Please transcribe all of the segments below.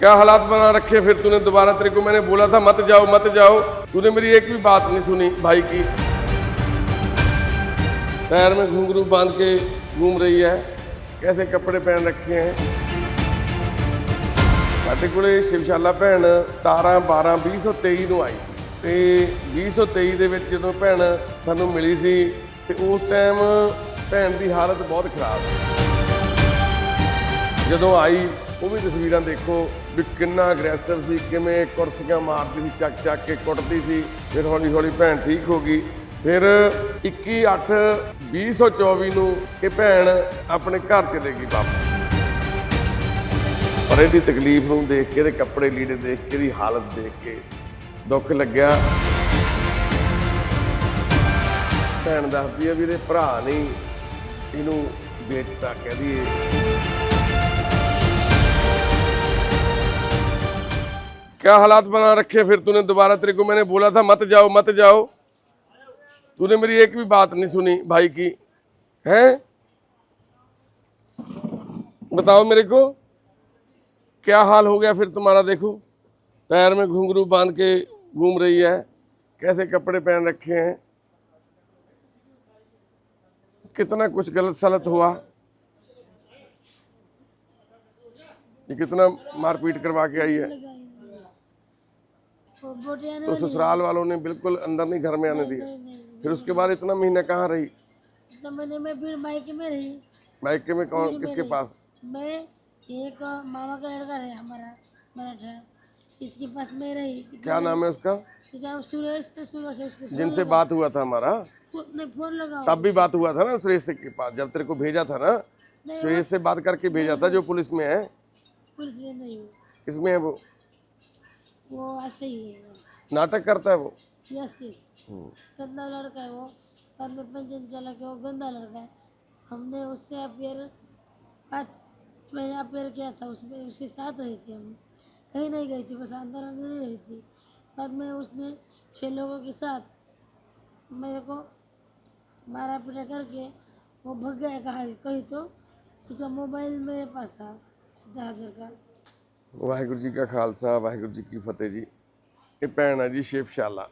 क्या हालात बना रखे फिर तूने दोबारा तेरे को मैंने बोला था मत जाओ मत जाओ तूने मेरी एक भी बात नहीं सुनी भाई की पैर में घुंघरू बांध के घूम रही है कैसे कपड़े पहन रखे हैं ਸਾਡੇ ਕੋਲੇ ਸ਼ਿਵਸ਼ਾਲਾ ਭੈਣ 17 12 2023 ਨੂੰ ਆਈ ਸੀ ਤੇ 2023 ਦੇ ਵਿੱਚ ਜਦੋਂ ਭੈਣ ਸਾਨੂੰ ਮਿਲੀ ਸੀ ਤੇ ਉਸ ਟਾਈਮ ਭੈਣ ਦੀ ਹਾਲਤ ਬਹੁਤ ਖਰਾਬ ਸੀ ਜਦੋਂ ਆਈ ਉਹ ਵੀ ਤਸਵੀਰਾਂ ਦੇਖੋ ਵੀ ਕਿੰਨਾ ਅਗਰੈਸਿਵ ਸੀ, ਕਿਵੇਂ ਕੁਰਸੀਆਂ ਮਾਰਦੀ ਸੀ, ਚੱਕ ਚੱਕ ਕੇ ਕੁੱਟਦੀ ਸੀ, ਫਿਰ ਹੌਲੀ ਹੌਲੀ ਭੈਣ ਠੀਕ ਹੋ ਗਈ। ਫਿਰ 21 8 2024 ਨੂੰ ਇਹ ਭੈਣ ਆਪਣੇ ਘਰ ਚਲੇ ਗਈ ਵਾਪਸ। ਪਰ ਇਹਦੀ ਤਕਲੀਫ ਨੂੰ ਦੇਖ ਕੇ ਇਹਦੇ ਕੱਪੜੇ ਲੀੜੇ ਦੇਖ ਕੇ, ਇਹਦੀ ਹਾਲਤ ਦੇਖ ਕੇ ਦੁੱਖ ਲੱਗਿਆ। ਭੈਣ ਦੱਸਦੀ ਹੈ ਵੀ ਇਹਦੇ ਭਰਾ ਨੇ ਇਹਨੂੰ ਵੇਚਤਾ ਕਹਿੰਦੀ ਇਹ क्या हालात बना रखे फिर तूने? दोबारा तेरे को मैंने बोला था, मत जाओ मत जाओ। तूने मेरी एक भी बात नहीं सुनी भाई की। है? बताओ मेरे को, क्या हाल हो गया फिर तुम्हारा देखो? पैर में घुंघरू बाँध के घूम रही है, कैसे कपड़े पहन रखे हैं? कितना कुछ गलत सलत हुआ? ये कितना मारपीट करवा के आई है? तो ससुराल वालों ने बिल्कुल अंदर नहीं घर में आने दिया। फिर उसके बाद इतना महीना कहाँ रही? मैंने मैं फिर मायके में रही। मायके में कौन किसके पास? मैं एक मामा का लड़का है हमारा मराठा इसके पास मैं रही। क्या नाम है उसका? सुरेश से सुरेश जिनसे बात हुआ था हमारा। फ़ोन लगाओ। तब भी बात हुआ था ना सुरेश के पास जब तेरे को भेजा था ना। सुरेश से बात करके भेजा था जो पुलिस में है। पुलिस में नहीं हूँ किसमें है वो? वो ऐसे ही है। नाटक करता है वो? यस यस गंदा लड़का है वो। बाद में पंचन चला के वो गंदा लड़का है। हमने उससे अपेयर पाँच महीने अपेयर किया था उसमें उसके साथ रही थी हम। कहीं नहीं गई थी बस अंदर अंदर ही रही थी। बाद में उसने छः लोगों के साथ मेरे को मारा पीटा करके वो भग गया कहा कहीं तो उसका मोबाइल मेरे पास था सत्तर हज़ार का। ਵਾਹਿਗੁਰੂ ਜੀ ਕਾ ਖਾਲਸਾ, ਵਾਹਿਗੁਰੂ ਜੀ ਕੀ ਫਤਿਹ ਜੀ। ਇਹ ਭੈਣ ਹੈ ਜੀ ਸ਼ਿਵਸ਼ਾਲਾ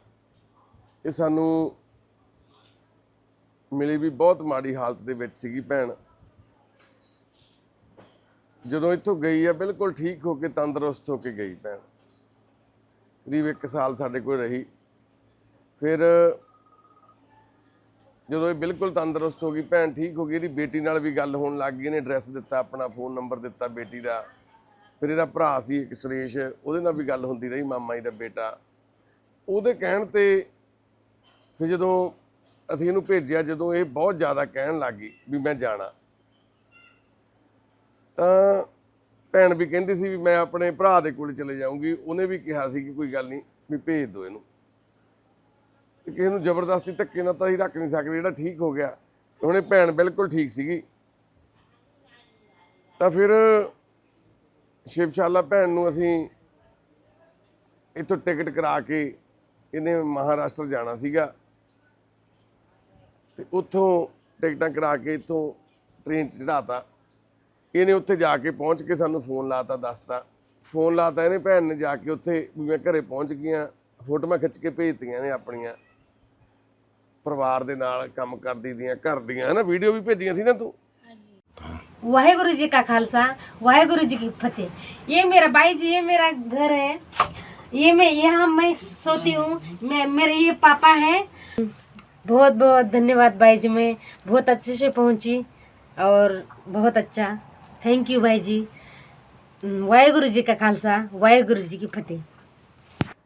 ਇਹ ਸਾਨੂੰ ਮਿਲੀ ਵੀ ਬਹੁਤ ਮਾੜੀ ਹਾਲਤ ਦੇ ਵਿੱਚ ਸੀਗੀ ਭੈਣ। ਜਦੋਂ ਇੱਥੋਂ ਗਈ ਆ, ਬਿਲਕੁਲ ਠੀਕ ਹੋ ਕੇ ਤੰਦਰੁਸਤ ਹੋ ਕੇ ਗਈ ਭੈਣ। ਕਰੀਬ 1 ਸਾਲ ਸਾਡੇ ਕੋਲ ਰਹੀ। ਫਿਰ ਜਦੋਂ ਇਹ ਬਿਲਕੁਲ ਤੰਦਰੁਸਤ ਹੋ ਗਈ, ਭੈਣ ਠੀਕ ਹੋ ਗਈ, ਇਹਦੀ ਬੇਟੀ ਨਾਲ ਵੀ ਗੱਲ ਹੋਣ ਲੱਗ ਗਈ, ਇਹਨੇ ਐਡਰੈਸ ਦਿੱਤਾ, ਆਪਣਾ ਫੋਨ ਨੰਬਰ ਦਿੱਤਾ ਬੇਟੀ ਦਾ। ਫਿਰ ਇਹਦਾ ਭਰਾ ਸੀ ਇੱਕ ਸੁਰੇਸ਼ ਉਹਦੇ ਨਾਲ ਵੀ ਗੱਲ ਹੁੰਦੀ ਰਹੀ, ਮਾਮਾ ਜੀ ਦਾ ਬੇਟਾ। ਉਹਦੇ ਕਹਿਣ ਤੇ ਫਿਰ ਜਦੋਂ ਅਸੀਂ ਇਹਨੂੰ ਭੇਜਿਆ, ਜਦੋਂ ਇਹ ਬਹੁਤ ਜ਼ਿਆਦਾ ਕਹਿਣ ਲੱਗ ਗਈ ਵੀ ਮੈਂ ਜਾਣਾ। ਤਾਂ ਭੈਣ ਵੀ ਕਹਿੰਦੀ ਸੀ ਵੀ ਮੈਂ ਆਪਣੇ ਭਰਾ ਦੇ ਕੋਲ ਚਲੇ ਜਾਊਂਗੀ। ਉਹਨੇ ਵੀ ਕਿਹਾ ਸੀ ਕਿ ਕੋਈ ਗੱਲ ਨਹੀਂ, ਵੀ ਭੇਜ ਦਿਓ ਇਹਨੂੰ। ਤੇ ਕਿਸੇ ਨੂੰ ਜ਼ਬਰਦਸਤੀ ਧੱਕੇ ਨਾਲ ਤਾਂ ਅਸੀਂ ਰੱਖ ਨਹੀਂ ਸਕਦੇ, ਜਿਹੜਾ ਠੀਕ ਹੋ ਗਿਆ। ਉਹਨੇ ਭੈਣ ਬਿਲਕੁਲ ਠੀਕ ਸੀਗੀ। ਤਾਂ ਫਿਰ ਸ਼ਿਵਸ਼ਾਲਾ ਭੈਣ ਨੂੰ ਅਸੀਂ ਇੱਥੋਂ ਟਿਕਟ ਕਰਾ ਕੇ ਇਹਨੇ ਮਹਾਰਾਸ਼ਟਰ ਜਾਣਾ ਸੀਗਾ। ਤੇ ਉੱਥੋਂ ਟਿਕਟਾਂ ਕਰਾ ਕੇ ਇੱਥੋਂ ਟ੍ਰੇਨ 'ਚ ਚੜਾਤਾ ਇਹਨੇ ਉੱਥੇ ਜਾ ਕੇ ਪਹੁੰਚ ਕੇ ਸਾਨੂੰ ਫੋਨ ਲਾਤਾ, ਦੱਸਤਾ। ਫੋਨ ਲਾਤਾ ਇਹਨੇ ਭੈਣ ਨੇ ਜਾ ਕੇ ਉੱਥੇ ਵੀ ਮੈਂ ਘਰੇ ਪਹੁੰਚ ਗਈਆਂ, ਫੋਟੋਆਂ ਖਿੱਚ ਕੇ ਭੇਜਤੀਆਂ ਨੇ ਆਪਣੀਆਂ। ਪਰਿਵਾਰ ਦੇ ਨਾਲ ਕੰਮ ਕਰਦੀ ਦੀਆਂ, ਘਰ ਦੀਆਂ ਹੈ ਨਾ ਵੀਡੀਓ ਵੀ ਭੇਜੀਆਂ ਸੀ ਨਾ ਤੂੰ? वाहेगुरु जी का खालसा वाहेगुरु जी की फतेह ये मेरा भाई जी ये मेरा घर है ये मैं यहाँ मैं सोती हूँ मैं मेरे ये पापा हैं बहुत बहुत धन्यवाद भाई जी मैं बहुत अच्छे से पहुँची और बहुत अच्छा थैंक यू भाई जी वाहेगुरु जी का खालसा वाहेगुरु जी की फतेह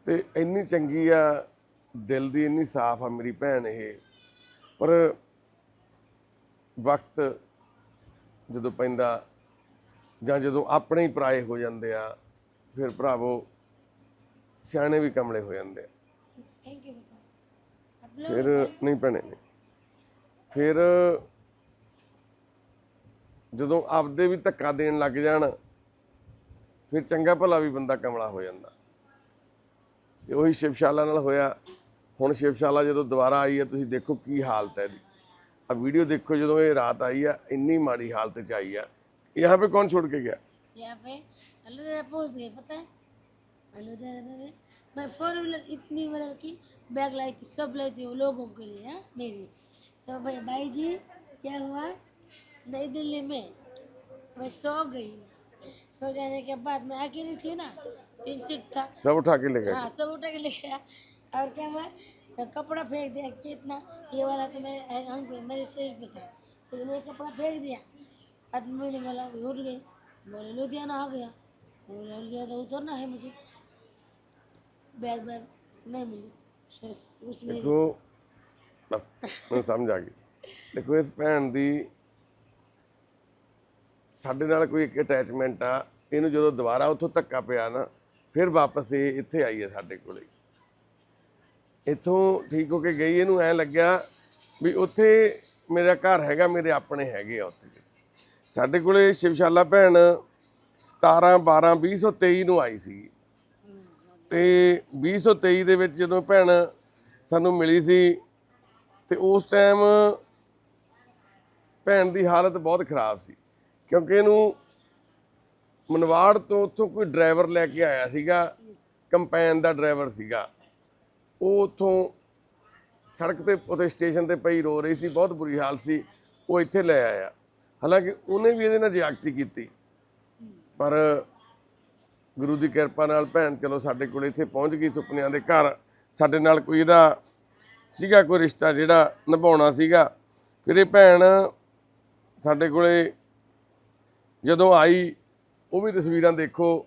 ਤੇ ਇੰਨੀ ਚੰਗੀ ਆ ਦਿਲ ਦੀ ਇੰਨੀ ਸਾਫ਼ ਆ ਮੇਰੀ ਭੈਣ ਇਹ ਪਰ ਵਕਤ ਜਦੋਂ ਪੈਂਦਾ ਜਾਂ ਜਦੋਂ ਆਪਣੇ ਹੀ ਪਰਾਏ ਹੋ ਜਾਂਦੇ ਆ ਫਿਰ ਭਰਾਵੋ ਸਿਆਣੇ ਵੀ ਕਮਲੇ ਹੋ ਜਾਂਦੇ ਆ। ਫਿਰ ਨਹੀਂ ਭੈਣੇ ਨੇ ਫਿਰ ਜਦੋਂ ਆਪਦੇ ਵੀ ਧੱਕਾ ਦੇਣ ਲੱਗ ਜਾਣ ਫਿਰ ਚੰਗਾ ਭਲਾ ਵੀ ਬੰਦਾ ਕਮਲਾ ਹੋ ਜਾਂਦਾ। ਤੇ ਉਹੀ ਸ਼ਿਵਸ਼ਾਲਾ ਨਾਲ ਹੋਇਆ। ਹੁਣ ਸ਼ਿਵਸ਼ਾਲਾ ਜਦੋਂ ਦੁਬਾਰਾ ਆਈ ਹੈ ਤੁਸੀਂ ਦੇਖੋ ਕੀ ਹਾਲਤ ਹੈ ਇਹਦੀ। ਆ ਵੀਡੀਓ ਦੇਖੋ ਜਦੋਂ ਇਹ ਰਾਤ ਆਈ ਆ ਇੰਨੀ ਮਾੜੀ ਹਾਲਤ ਚ ਆਈ ਆ यहाँ पे कौन छोड़ के गया यहाँ पे लुधियाना पहुंच गए पता है लुधियाना में मैं फोर व्हीलर इतनी व्हीलर की बैग लाई थी सब लाई थी वो लोगों के लिए हाँ मेरी तो भाई भाई जी क्या हुआ नई दिल्ली में मैं सो गई सो जाने के बाद मैं अकेली थी ना तीन सीट था सब उठा के ले गए हाँ सब उठा के ले गया और क्या हुआ तो कपड़ा फेंक दिया कितना ये वाला तो मेरे हम पे मेरे शरीर पे था तो मैंने कपड़ा फेंक दिया आदमी ने बोला उठ गई बोले लुधियाना आ गया बोले लुधियाना तो उतरना है मुझे बैग बैग नहीं मिली सो- उसमें ਦੇਖੋ ਬਸ ਮੈਨੂੰ ਸਮਝ ਆ ਗਈ ਦੇਖੋ ਇਸ ਭੈਣ ਦੀ ਸਾਡੇ ਨਾਲ ਕੋਈ ਇੱਕ ਅਟੈਚਮੈਂਟ ਆ ਇਹਨੂੰ ਜਦੋਂ ਦੁਬਾਰਾ ਉੱਥੋਂ ਧੱਕਾ ਪਿਆ ਨਾ ਫਿਰ ਵਾਪਸ ਇਹ ਇੱਥੇ ਆਈ ਹੈ ਸਾਡੇ ਕੋਲੇ ਇੱਥੋਂ ਠੀਕ ਹੋ ਕੇ ਗਈ, ਇਹਨੂੰ ਐ ਲੱਗਿਆ ਵੀ ਉੱਥੇ ਮੇਰਾ ਘਰ ਹੈਗਾ, ਮੇਰੇ ਆਪਣੇ ਹੈਗੇ ਆ ਉੱਥੇ। ਸਾਡੇ ਕੋਲੇ ਸ਼ਿਵਸ਼ਾਲਾ ਭੈਣ 17 12 2023 ਨੂੰ ਆਈ ਸੀ। ਤੇ 2023 ਦੇ ਵਿੱਚ ਜਦੋਂ ਭੈਣ ਸਾਨੂੰ ਮਿਲੀ ਸੀ, ਤੇ ਉਸ ਟਾਈਮ ਭੈਣ ਦੀ ਹਾਲਤ ਬਹੁਤ ਖਰਾਬ ਸੀ, ਕਿਉਂਕਿ ਇਹਨੂੰ ਮਨਵਾੜ ਤੋਂ ਉੱਥੋਂ ਕੋਈ ਡਰਾਈਵਰ ਲੈ ਕੇ ਆਇਆ ਸੀਗਾ, ਕੰਪੈਨ ਦਾ ਡਰਾਈਵਰ ਸੀਗਾ। ਉਹ ਉੱਥੋਂ ਸੜਕ ਤੇ, ਉੱਥੇ ਸਟੇਸ਼ਨ ਤੇ ਪਈ ਰੋ ਰਹੀ ਸੀ, ਬਹੁਤ ਬੁਰੀ ਹਾਲਤ ਸੀ। ਉਹ ਇੱਥੇ ਲੈ ਆਇਆ। ਹਾਲਾਂਕਿ ਉਹਨੇ ਵੀ ਇਹਦੇ ਨਾਲ ਜ਼ਿਆਦਤੀ ਕੀਤੀ। ਪਰ ਗੁਰੂ ਦੀ ਕਿਰਪਾ ਨਾਲ ਭੈਣ ਚਲੋ ਸਾਡੇ ਕੋਲ ਇੱਥੇ ਪਹੁੰਚ ਗਈ ਸੁਪਨਿਆਂ ਦੇ ਘਰ। ਸਾਡੇ ਨਾਲ ਕੋਈ ਇਹਦਾ ਸੀਗਾ, ਕੋਈ ਰਿਸ਼ਤਾ ਜਿਹੜਾ ਨਿਭਾਉਣਾ ਸੀਗਾ। ਫਿਰ ਇਹ ਭੈਣ ਸਾਡੇ ਕੋਲੇ ਜਦੋਂ ਆਈ, ਉਹ ਵੀ ਤਸਵੀਰਾਂ ਦੇਖੋ।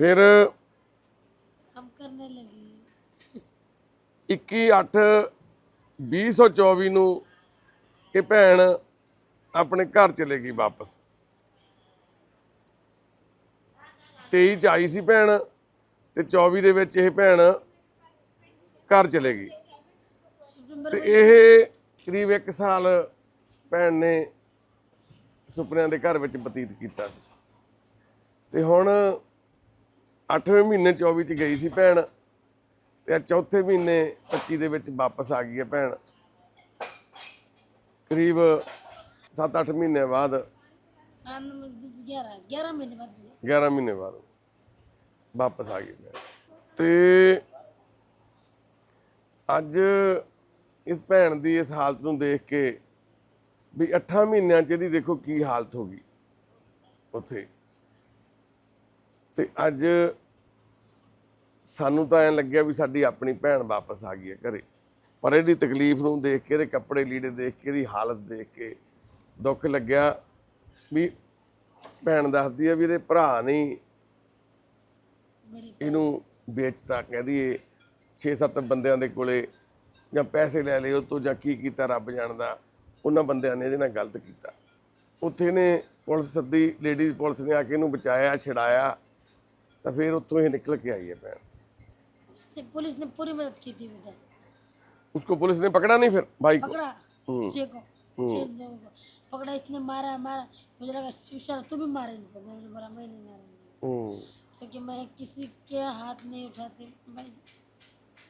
ਫਿਰ ਕੰਮ ਕਰਨੇ ਲੱਗੀ। 21 8 2024 ਨੂੰ ਇਹ ਭੈਣ ਆਪਣੇ ਘਰ ਚਲੇ ਗਈ ਵਾਪਸ। 23 ਚ ਆਈ ਸੀ ਭੈਣ ਤੇ 24 ਦੇ ਵਿੱਚ ਇਹ ਭੈਣ ਘਰ ਚਲੇ ਗਈ। ਤੇ ਇਹ ਕਰੀਬ 1 ਸਾਲ ਭੈਣ ਨੇ ਸੁਪਨਿਆਂ ਦੇ ਘਰ ਵਿੱਚ ਬਤੀਤ ਕੀਤਾ ਤੇ ਹੁਣ ਅੱਠਵੇਂ ਮਹੀਨੇ 24 ਚ ਗਈ ਸੀ ਭੈਣ ਤੇ ਚੌਥੇ ਮਹੀਨੇ 25 ਦੇ ਵਿੱਚ ਵਾਪਸ ਆ ਗਈ ਹੈ ਭੈਣ। ਕਰੀਬ 7-8 ਮਹੀਨੇ ਬਾਅਦ। 11 11 ਮਹੀਨੇ ਬਾਅਦ 11 ਮਹੀਨੇ ਬਾਅਦ ਵਾਪਸ ਆ ਗਈ ਭੈਣ। ਤੇ ਅੱਜ ਇਸ ਭੈਣ ਦੀ ਇਸ ਹਾਲਤ ਨੂੰ ਦੇਖ ਕੇ ਵੀ 8 ਮਹੀਨਿਆਂ ਚ ਇਹਦੀ ਦੇਖੋ ਕੀ ਹਾਲਤ ਹੋ ਗਈ ਉੱਥੇ। ਤੇ ਅੱਜ ਸਾਨੂੰ ਤਾਂ ਐਂ ਲੱਗਿਆ ਵੀ ਸਾਡੀ ਆਪਣੀ ਭੈਣ ਵਾਪਸ ਆ ਗਈ ਹੈ ਘਰੇ। ਪਰ ਇਹਦੀ ਤਕਲੀਫ ਨੂੰ ਦੇਖ ਕੇ, ਇਹਦੇ ਕੱਪੜੇ ਲੀੜੇ ਦੇਖ ਕੇ, ਇਹਦੀ ਹਾਲਤ ਦੇਖ ਕੇ ਦੁੱਖ ਲੱਗਿਆ ਵੀ ਭੈਣ ਦੱਸਦੀ ਹੈ ਵੀ ਇਹਦੇ ਭਰਾ ਨੇ ਇਹਨੂੰ ਵੇਚਤਾ, ਕਹਿੰਦੀ ਏ 6-7 ਬੰਦਿਆਂ ਦੇ ਕੋਲੇ ਜਾਂ ਪੈਸੇ ਲੈ ਲਏ, ਉਹ ਤੋਂ ਜਾਂ ਕੀ ਕੀਤਾ ਰੱਬ ਜਾਣਦਾ। ਉਹਨਾਂ ਬੰਦਿਆਂ ਨੇ ਇਹਦੇ ਨਾਲ ਗਲਤ ਕੀਤਾ। ਉੱਥੇ ਨੇ ਪੁਲਿਸ ਸੱਦੀ, ਲੇਡੀਜ਼ ਪੁਲਿਸ ਨੇ ਆ ਕੇ ਇਹਨੂੰ ਬਚਾਇਆ, ਛਡਾਇਆ, ਤਾਂ ਫਿਰ ਉੱਥੋਂ ਇਹ ਨਿਕਲ ਕੇ ਆਈ ਹੈ ਭੈਣ। पुलिस ने पूरी मदद की थी बेटा उसको पुलिस ने पकड़ा नहीं फिर? भाई को? पकड़ा। हम्म। को। हम्म। पकड़ा इसने मारा मारा। मुझे लगा सुशाल तू भी मारे इनको तो मैंने बोला मैं नहीं मारा हम्म। क्योंकि तो मैं किसी के हाथ नहीं उठाती। भाई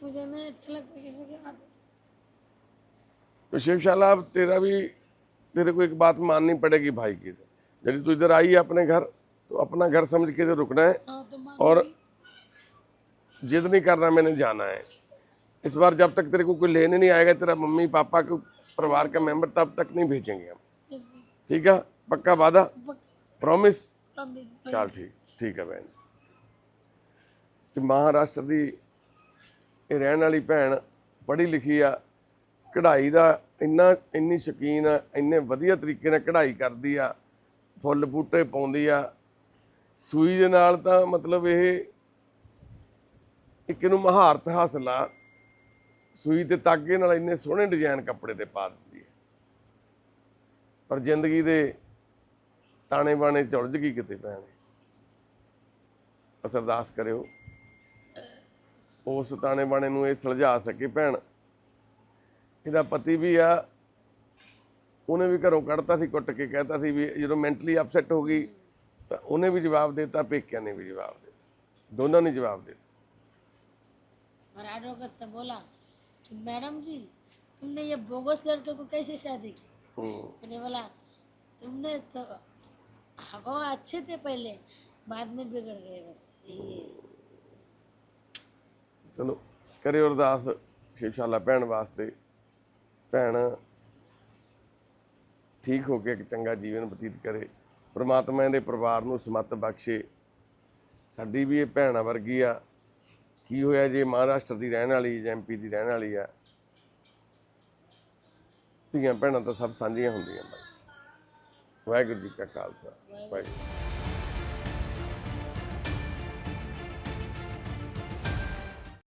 मुझे नहीं अच्छा लगता किसी के हाथ। तो शिवशाला अब तेरा भी तेरे को एक बात माननी पड़ेगी भाई की यदि तू इधर आई है अपने घर तो अपना घर समझ के इधर रुकना है। हाँ, तो और जिद नहीं करना मैंने जाना है इस बार जब तक तेरे को कोई लेने नहीं आएगा तेरा मम्मी पापा को परिवार का मेंबर तब तक नहीं भेजेंगे हम ठीक है पक्का वादा प्रॉमिस ਚੱਲ ਠੀਕ ਠੀਕ ਹੈ ਭੈਣ ਤੇ ਮਹਾਰਾਸ਼ਟਰ ਦੀ ਇਹ ਰਹਿਣ ਵਾਲੀ ਭੈਣ ਪੜ੍ਹੀ ਲਿਖੀ ਆ ਕਢਾਈ ਦਾ ਇੰਨਾ ਇੰਨੀ ਸ਼ੌਕੀਨ ਆ ਇੰਨੇ ਵਧੀਆ ਤਰੀਕੇ ਨਾਲ ਕਢਾਈ ਕਰਦੀ ਆ ਫੁੱਲ ਬੂਟੇ ਪਾਉਂਦੀ ਆ ਸੂਈ ਦੇ ਨਾਲ ਤਾਂ ਮਤਲਬ ਇਹ ਇੱਕ ਇਹਨੂੰ ਮਹਾਰਤ ਹਾਸਲ ਆ। ਸੂਈ ਤੇ ਤਾਗੇ ਨਾਲ ਇੰਨੇ ਸੋਹਣੇ ਡਿਜ਼ਾਈਨ ਕੱਪੜੇ ਤੇ ਪਾ ਦਿੰਦੀ ਹੈ। ਪਰ ਜ਼ਿੰਦਗੀ ਦੇ ਤਾਣੇ ਬਾਣੇ ਚ ਉਲਝ ਗਈ ਕਿਤੇ ਪੈਣੇ ਬਸ ਅਰਦਾਸ ਕਰਿਓ, ਉਸ ਤਾਣੇ ਬਾਣੇ ਨੂੰ ਇਹ ਸੁਲਝਾ ਸਕੇ ਭੈਣ। ਇਹਦਾ ਪਤੀ ਵੀ ਆ, ਉਹਨੇ ਵੀ ਘਰੋਂ ਕੱਢਤਾ ਸੀ, ਕੁੱਟ ਕੇ ਕਹਿਤਾ ਸੀ ਵੀ ਜਦੋਂ ਮੈਂਟਲੀ ਅਪਸੈਟ ਹੋ ਗਈ ਤਾਂ ਉਹਨੇ ਵੀ ਜਵਾਬ ਦਿੱਤਾ, ਪੇਕਿਆਂ ਨੇ ਵੀ ਜਵਾਬ ਦਿੱਤਾ। ਦੋਨਾਂ ਨੇ ਜਵਾਬ ਦਿੱਤਾ। और एडवोकेट ने बोला कि मैडम जी तुमने ये बोगस लड़के को कैसे शादी की ਹੂੰ मैंने बोला तुमने तो हाँ, वो अच्छे थे पहले बाद में बिगड़ गए बस यही है ਚਲੋ ਕਰਿਓ ਅਰਦਾਸ ਸ਼ਿਵਸ਼ਾਲਾ ਭੈਣ ਵਾਸਤੇ ਭੈਣ ਠੀਕ ਹੋ ਕੇ ਇੱਕ ਚੰਗਾ ਜੀਵਨ ਬਤੀਤ ਕਰੇ ਪ੍ਰਮਾਤਮਾ ਇਹਦੇ ਪਰਿਵਾਰ ਨੂੰ ਸਮੱਤ ਬਖਸ਼ੇ ਸਾਡੀ ਵੀ ਇਹ ਭੈਣਾ ਵਰਗੀ ਆ ਕੀ ਹੋਇਆ ਜੇ ਮਹਾਰਾਸ਼ਟਰ ਦੀ ਰਹਿਣ ਵਾਲੀ ਜਾਂ ਐਮਪੀ ਦੀ ਰਹਿਣ ਵਾਲੀ ਆ? ਧੀਆਂ ਭੈਣਾਂ ਤਾਂ ਸਭ ਸਾਂਝੀਆਂ ਹੁੰਦੀਆਂ ਬਾਈ। ਵਾਹਿਗੁਰੂ ਜੀ ਕਾ ਖਾਲਸਾ। ਵਾਹਿਗੁਰੂ।